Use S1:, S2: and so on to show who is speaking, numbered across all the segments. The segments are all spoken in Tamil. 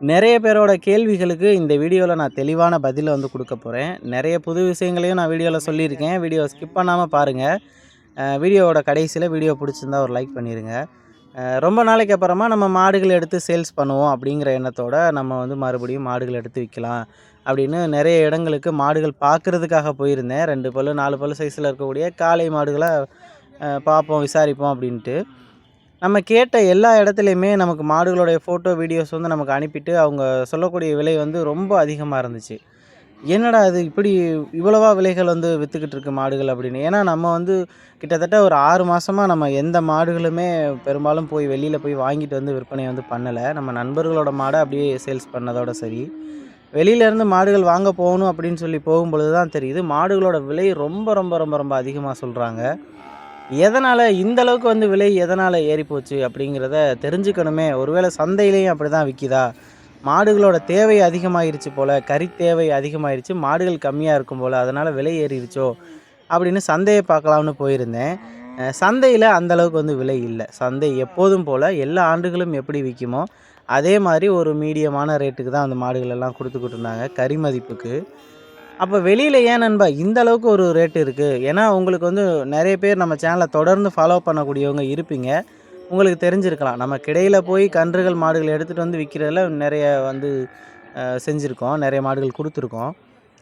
S1: நிறைய பேரோட கேள்விகளுக்கு இந்த வீடியோவில் நான் தெளிவான பதிலை வந்து கொடுக்க போகிறேன் நிறைய புது விஷயங்களையும் நான் வீடியோவில் சொல்லியிருக்கேன். வீடியோ ஸ்கிப் பண்ணாமல் பாருங்கள் வீடியோவோட கடைசியில் வீடியோ பிடிச்சிருந்தா ஒரு லைக் பண்ணிடுங்க ரொம்ப நாளைக்கு அப்புறமா நம்ம மாடுகள் எடுத்து சேல்ஸ் பண்ணுவோம் அப்படிங்கிற எண்ணத்தோடு நம்ம வந்து மறுபடியும் மாடுகள் எடுத்து விற்கலாம் அப்படின்னு நிறைய இடங்களுக்கு மாடுகள் பார்க்குறதுக்காக போயிருந்தேன். ரெண்டு பல்லு நாலு பல்லு சைஸில் இருக்கக்கூடிய காளை மாடுகளை பார்ப்போம் விசாரிப்போம் அப்படின்ட்டு. நம்ம கேட்ட எல்லா இடத்துலையுமே நமக்கு மாடுகளுடைய ஃபோட்டோ வீடியோஸ் வந்து நமக்கு அனுப்பிட்டு அவங்க சொல்லக்கூடிய விலை வந்து ரொம்ப அதிகமாக இருந்துச்சு. என்னடா இது இப்படி இவ்வளவா விலைகள் வந்து விற்றுக்கிட்டு இருக்கு மாடுகள் அப்படின்னு. ஏன்னா நம்ம வந்து கிட்டத்தட்ட ஒரு ஆறு மாதமாக நம்ம எந்த மாடுகளுமே பெரும்பாலும் போய் வெளியில் போய் வாங்கிட்டு வந்து விற்பனை வந்து பண்ணலை. நம்ம நண்பர்களோட மாடை அப்படியே சேல்ஸ் பண்ணதோட சரி. வெளியிலேருந்து மாடுகள் வாங்க போகணும் அப்படின்னு சொல்லி போகும்பொழுது தான் தெரியுது. மாடுகளோட விலை ரொம்ப ரொம்ப ரொம்ப ரொம்ப அதிகமாக சொல்கிறாங்க எதனால் இந்த அளவுக்கு வந்து விலை எதனால் ஏறிப்போச்சு அப்படிங்கிறத தெரிஞ்சுக்கணுமே. ஒருவேளை சந்தையிலையும் அப்படி தான் விற்கிதா மாடுகளோட தேவை அதிகமாகிருச்சு போல் கறி தேவை அதிகமாகிருச்சு மாடுகள் கம்மியாக இருக்கும் போல் அதனால் விலை ஏறிடுச்சோ? அப்படின்னு சந்தையை பார்க்கலாம்னு போயிருந்தேன். சந்தையில் அந்த அளவுக்கு வந்து விலை இல்லை. சந்தை எப்போதும் போல் எல்லா ஆண்டுகளும் எப்படி விற்குமோ அதே மாதிரி ஒரு மீடியமான ரேட்டுக்கு தான் அந்த மாடுகள் எல்லாம் கொடுத்துக்கிட்டு இருந்தாங்க கறி மதிப்புக்கு. அப்போ வெளியில் ஏன் நண்பா இந்த அளவுக்கு ஒரு ரேட் இருக்குது ஏன்னா உங்களுக்கு வந்து நிறைய பேர் நம்ம சேனலை தொடர்ந்து ஃபாலோ பண்ணக்கூடியவங்க இருப்பீங்க. உங்களுக்கு தெரிஞ்சிருக்கலாம். நம்ம கிடையில் போய் கன்றுகள் மாடுகள் எடுத்துகிட்டு வந்து விற்கிறதுல நிறைய வந்து செஞ்சுருக்கோம். நிறைய மாடுகள் கொடுத்துருக்கோம்.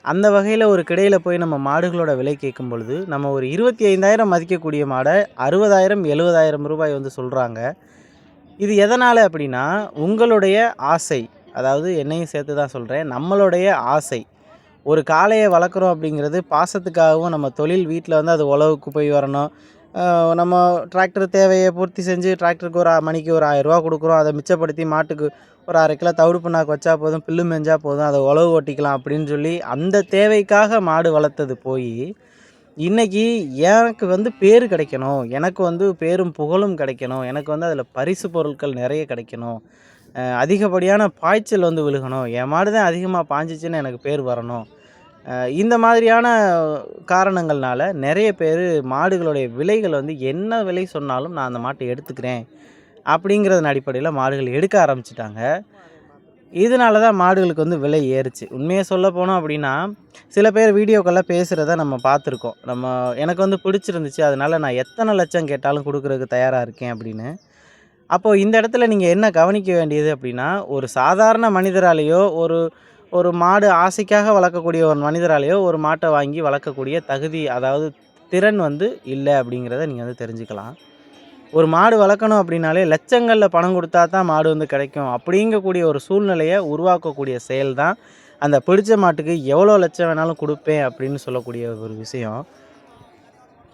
S1: அந்த வகையில் ஒரு கிடையில் போய் நம்ம மாடுகளோட விலை கேட்கும் பொழுது நம்ம ஒரு இருபத்தி ஐந்தாயிரம் மதிக்கக்கூடிய மாடை அறுபதாயிரம் எழுபதாயிரம் ரூபாய் வந்து சொல்கிறாங்க இது எதனால் அப்படின்னா உங்களுடைய ஆசை அதாவது என்னையும் சேர்த்து தான் சொல்கிறேன் நம்மளுடைய ஆசை ஒரு காளையை வளர்க்குறோம் அப்படிங்கிறது பாசத்துக்காகவும் நம்ம தொழில் வீட்டில் வந்து அது உழவுக்கு போய் வரணும். நம்ம டிராக்டர் தேவையை பூர்த்தி செஞ்சு டிராக்டருக்கு ஒரு மணிக்கு ஒரு ஆயிரரூவா கொடுக்குறோம். அதை மிச்சப்படுத்தி மாட்டுக்கு ஒரு அரை கிலோ தவிடு புண்ணாக்கு வச்சா போதும் பில்லு மேஞ்சா போதும் அதை உழவு ஓட்டிக்கலாம் அப்படின்னு சொல்லி அந்த தேவைக்காக மாடு வளர்த்தது போய் இன்றைக்கி எனக்கு வந்து பேர் கிடைக்கணும். எனக்கு வந்து பேரும் புகழும் கிடைக்கணும். எனக்கு வந்து அதில் பரிசு பொருட்கள் நிறைய கிடைக்கணும். அதிகப்படியான பாய்ச்சல் வந்து விழுகணும். என் மாடு தான் அதிகமாக பாஞ்சிச்சுன்னு எனக்கு பேர் வரணும். இந்த மாதிரியான காரணங்கள்னால நிறைய பேர் மாடுகளுடைய விலைகள் வந்து என்ன விலை சொன்னாலும் நான் அந்த மாட்டை எடுத்துக்கிறேன் அப்படிங்கிறதன் அடிப்படையில் மாடுகள் எடுக்க ஆரம்பிச்சிட்டாங்க. இதனால தான் மாடுகளுக்கு வந்து விலை ஏறுச்சு. உண்மையை சொல்ல போனோம் அப்படின்னா சில பேர் வீடியோக்கெல்லாம் பேசுகிறத நம்ம பார்த்துருக்கோம். நம்ம எனக்கு வந்து பிடிச்சிருந்துச்சு. அதனால் நான் எத்தனை லட்சம் கேட்டாலும் கொடுக்குறதுக்கு தயாராக இருக்கேன் அப்படின்னு. அப்போது இந்த இடத்துல நீங்கள் என்ன கவனிக்க வேண்டியது அப்படின்னா ஒரு சாதாரண மனிதராலேயோ ஒரு ஒரு மாடு ஆசைக்காக வளர்க்கக்கூடிய ஒரு மனிதராலேயோ ஒரு மாட்டை வாங்கி வளர்க்கக்கூடிய தகுதி அதாவது திறன் வந்து இல்லை அப்படிங்கிறத நீங்கள் வந்து தெரிஞ்சுக்கலாம். ஒரு மாடு வளர்க்கணும் அப்படின்னாலே லட்சங்களில் பணம் கொடுத்தா தான் மாடு வந்து கிடைக்கும். அப்படிங்கக்கூடிய ஒரு சூழ்நிலையை உருவாக்கக்கூடிய செயல் தான் அந்த பிடிச்ச மாட்டுக்கு எவ்வளோ லட்சம் வேணாலும் கொடுப்பேன் அப்படின்னு சொல்லக்கூடிய ஒரு விஷயம்.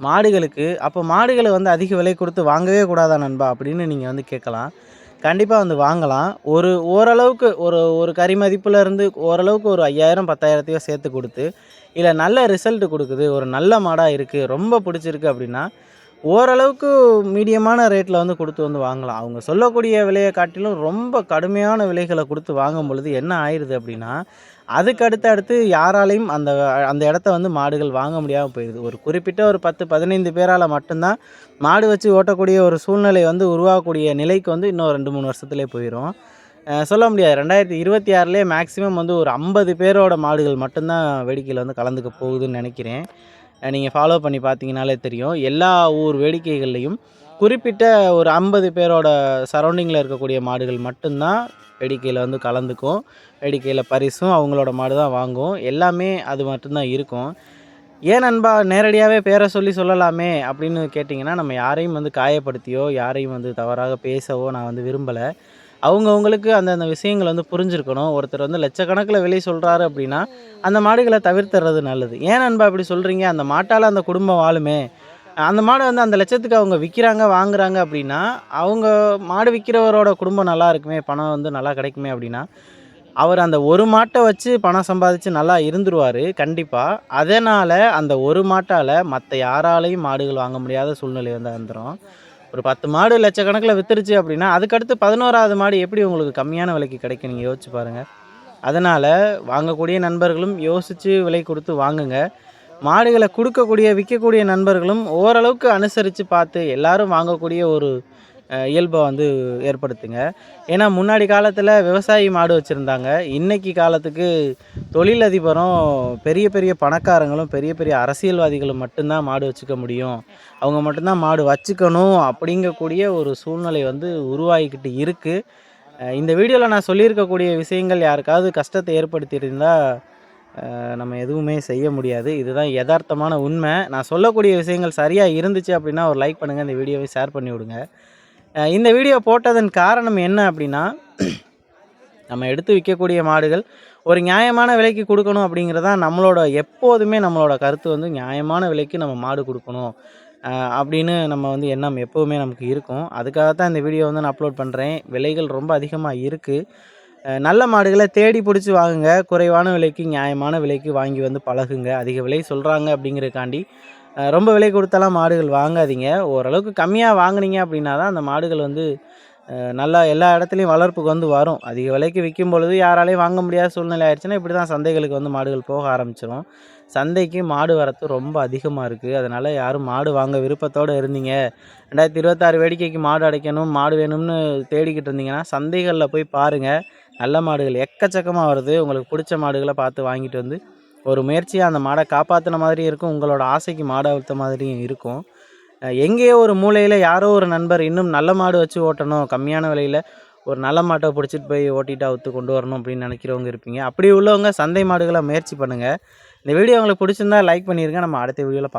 S1: மாடுகளுக்கு அப்போ மாடுகளை வந்து அதிக விலை கொடுத்து வாங்கவே கூடாதா நண்பா அப்படின்னு நீங்கள் வந்து கேட்கலாம். கண்டிப்பாக வந்து வாங்கலாம். ஒரு ஓரளவுக்கு ஒரு ஒரு கறி மதிப்புலேருந்து ஓரளவுக்கு ஒரு ஐயாயிரம் பத்தாயிரத்தையோ சேர்த்து கொடுத்து இல்லை நல்ல ரிசல்ட் கொடுக்குது ஒரு நல்ல மாடாக இருக்குது ரொம்ப பிடிச்சிருக்கு அப்படின்னா ஓரளவுக்கு மீடியமான ரேட்டில் வந்து கொடுத்து வந்து வாங்கலாம். அவங்க சொல்லக்கூடிய விலையை காட்டிலும் ரொம்ப கடுமையான விலைகளை கொடுத்து வாங்கும் பொழுது என்ன ஆயிடுது அப்படின்னா அதுக்கு அடுத்து அடுத்து யாராலையும் அந்த அந்த இடத்த வந்து மாடுகள் வாங்க முடியாமல் போயிடுது ஒரு குறிப்பிட்ட ஒரு பத்து பதினைந்து பேரால் மட்டும்தான் மாடு வச்சு ஓட்டக்கூடிய ஒரு சூழ்நிலை வந்து உருவாகக்கூடிய நிலைக்கு வந்து இன்னும் ரெண்டு மூணு வருஷத்துலேயே போயிடும் சொல்ல முடியாது. ரெண்டாயிரத்தி இருபத்தி ஆறுலேயே மேக்ஸிமம் வந்து ஒரு ஐம்பது பேரோட மாடுகள் மட்டும்தான் வேடிக்கையில் வந்து கலந்துக்க போகுதுன்னு நினைக்கிறேன். நீங்கள் ஃபாலோ பண்ணி பார்த்தீங்கனாலே தெரியும். எல்லா ஊர் வேடிக்கைகள்லையும் குறிப்பிட்ட ஒரு ஐம்பது பேரோட சரௌண்டிங்கில் இருக்கக்கூடிய மாடுகள் மட்டும்தான் வேடிக்கையில் வந்து கலந்துக்கும். வேடிக்கையில் பரிசும் அவங்களோட மாடு தான் வாங்கும். எல்லாமே அது மட்டும்தான் இருக்கும். ஏன் நண்பா நேரடியாகவே பேரை சொல்லி சொல்லலாமே அப்படின்னு கேட்டிங்கன்னா நம்ம யாரையும் வந்து காயப்படுத்தியோ யாரையும் வந்து தவறாக பேசவோ நான் வந்து விரும்பலை. அவங்கவுங்களுக்கு அந்தந்த விஷயங்கள் வந்து புரிஞ்சிருக்கணும். ஒருத்தர் வந்து லட்சக்கணக்கில் விலை சொல்கிறாரு அப்படின்னா அந்த மாடுகளை தவிர்த்துறது நல்லது. ஏன் நண்பா இப்படி சொல்கிறீங்க அந்த மாட்டால் அந்த குடும்பம் வாழுமே. அந்த மாடு வந்து அந்த லட்சத்துக்கு அவங்க விற்கிறாங்க வாங்குறாங்க அப்படின்னா அவங்க மாடு விற்கிறவரோட குடும்பம் நல்லா இருக்குமே பணம் வந்து நல்லா கிடைக்குமே அப்படின்னா அவர் அந்த ஒரு மாட்டை வச்சு பணம் சம்பாதிச்சு நல்லா இருந்துருவார் கண்டிப்பாக அதனால் அந்த ஒரு மாட்டால் மற்ற யாராலையும் மாடுகள் வாங்க முடியாத சூழ்நிலை வந்து வந்துடும் ஒரு பத்து மாடு லட்சக்கணக்கில் வித்துருச்சு அப்படின்னா அதுக்கடுத்து பதினோராவது மாடு எப்படி உங்களுக்கு கம்மியான விலைக்கு கிடைக்கும்? நீங்கள் யோசிச்சு பாருங்கள் அதனால் வாங்கக்கூடிய நண்பர்களும் யோசித்து விலை கொடுத்து வாங்குங்க. மாடுகளை கொடுக்கக்கூடிய விற்கக்கூடிய நண்பர்களும் ஓரளவுக்கு அனுசரித்து பார்த்து எல்லாரும் வாங்கக்கூடிய ஒரு இயல்பை வந்து ஏற்படுத்துங்க. ஏன்னா முன்னாடி காலத்தில் விவசாயி மாடு வச்சுருந்தாங்க. இன்றைக்கி காலத்துக்கு தொழிலதிபரும் பெரிய பெரிய பணக்காரங்களும் பெரிய பெரிய அரசியல்வாதிகளும் மட்டும்தான் மாடு வச்சுக்க முடியும். அவங்க மட்டும்தான் மாடு வச்சுக்கணும் அப்படிங்கக்கூடிய ஒரு சூழ்நிலை வந்து உருவாகிக்கிட்டு இருக்குது இந்த வீடியோவில் நான் சொல்லியிருக்கக்கூடிய விஷயங்கள் யாருக்காவது கஷ்டத்தை ஏற்படுத்தியிருந்தால் நம்ம எதுவுமே செய்ய முடியாது. இதுதான் யதார்த்தமான உண்மை. நான் சொல்லக்கூடிய விஷயங்கள் சரியாக இருந்துச்சு அப்படின்னா ஒரு லைக் பண்ணுங்கள் இந்த வீடியோவை ஷேர் பண்ணி விடுங்க இந்த வீடியோ போட்டதன் காரணம் என்ன அப்படின்னா நம்ம எடுத்து விற்கக்கூடிய மாடுகள் ஒரு நியாயமான விலைக்கு கொடுக்கணும் அப்படிங்கிறது தான் நம்மளோட எப்போதுமே நம்மளோட கருத்து வந்து நியாயமான விலைக்கு நம்ம மாடு கொடுக்கணும். அப்படின்னு நம்ம வந்து எண்ணம் எப்போவுமே நமக்கு இருக்கும். அதுக்காக தான் இந்த வீடியோ வந்து நான் அப்லோட் பண்ணுறேன் விலைகள் ரொம்ப அதிகமாக இருக்குது நல்ல மாடுகளை தேடி பிடிச்சி வாங்குங்க. குறைவான விலைக்கு நியாயமான விலைக்கு வாங்கி வந்து பழகுங்க. அதிக விலை சொல்கிறாங்க அப்படிங்கிறதுக்காண்டி ரொம்ப விலை கொடுத்தாலாம் மாடுகள் வாங்காதீங்க. ஓரளவுக்கு கம்மியாக வாங்குனீங்க அப்படின்னா தான் அந்த மாடுகள் வந்து நல்லா எல்லா இடத்துலையும் வளர்ப்புக்கு வந்து வரும். அதிக விலைக்கு விற்கும் பொழுது யாராலையும் வாங்க முடியாத சூழ்நிலை ஆயிடுச்சுன்னா இப்படி தான் சந்தைகளுக்கு வந்து மாடுகள் போக ஆரம்பிச்சிடும் சந்தைக்கு மாடு வரத்து ரொம்ப அதிகமாக இருக்குது அதனால் யாரும் மாடு வாங்க விருப்பத்தோடு இருந்தீங்க. ரெண்டாயிரத்தி இருபத்தாறு வேடிக்கைக்கு மாடு அடைக்கணும் மாடு வேணும்னு தேடிக்கிட்டு இருந்தீங்கன்னா சந்தைகளில் போய் பாருங்கள் நல்ல மாடுகள் எக்கச்சக்கமாக வருது. உங்களுக்கு பிடிச்ச மாடுகளை பார்த்து வாங்கிட்டு வந்து ஒரு முயற்சியாக அந்த மாடை காப்பாற்றின மாதிரி இருக்கும் உங்களோட ஆசைக்கு மாடை அழுத்த மாதிரியும் இருக்கும். எங்கேயோ ஒரு மூலையில் யாரோ ஒரு நண்பர் இன்னும் நல்ல மாடு வச்சு ஓட்டணும் கம்மியான விலையில் ஒரு நல்ல மாட்டை பிடிச்சிட்டு போய் ஓட்டிட்டு அவுத்து கொண்டு வரணும் அப்படின்னு நினைக்கிறவங்க இருப்பீங்க. அப்படி உள்ளவங்க சந்தை மாடுகளை முயற்சி பண்ணுங்கள் இந்த வீடியோ உங்களுக்கு பிடிச்சிருந்தா லைக் பண்ணிடுங்க நம்ம அடுத்த வீடியோவில் பார்க்கலாம்.